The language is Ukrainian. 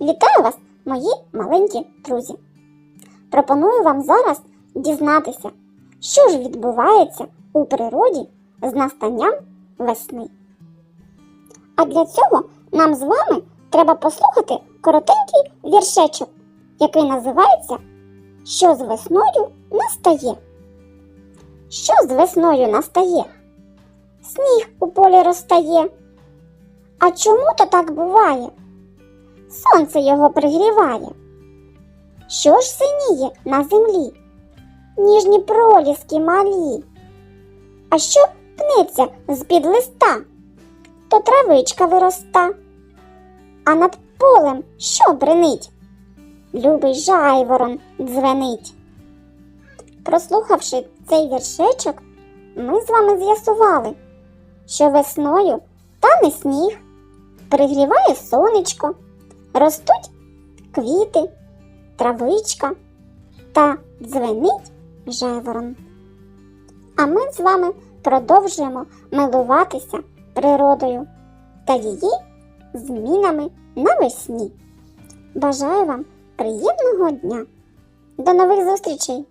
Вітаю вас, мої маленькі друзі! Пропоную вам зараз дізнатися, що ж відбувається у природі з настанням весни. А для цього нам з вами треба послухати коротенький віршечок, який називається Що з весною настає. Що з весною настає? Сніг у полі розтає. А чому то так буває? Сонце його пригріває. Що ж синіє на землі? Ніжні проліски малі. А що пнеться з-під листа? То травичка вироста. А над полем що бренить? Любий жайворон дзвенить. Прослухавши цей віршечок, ми з вами з'ясували, що весною тане сніг, пригріває сонечко, ростуть квіти, травичка та дзвенить жеворон. А ми з вами продовжуємо милуватися природою та її змінами навесні. Бажаю вам приємного дня! До нових зустрічей!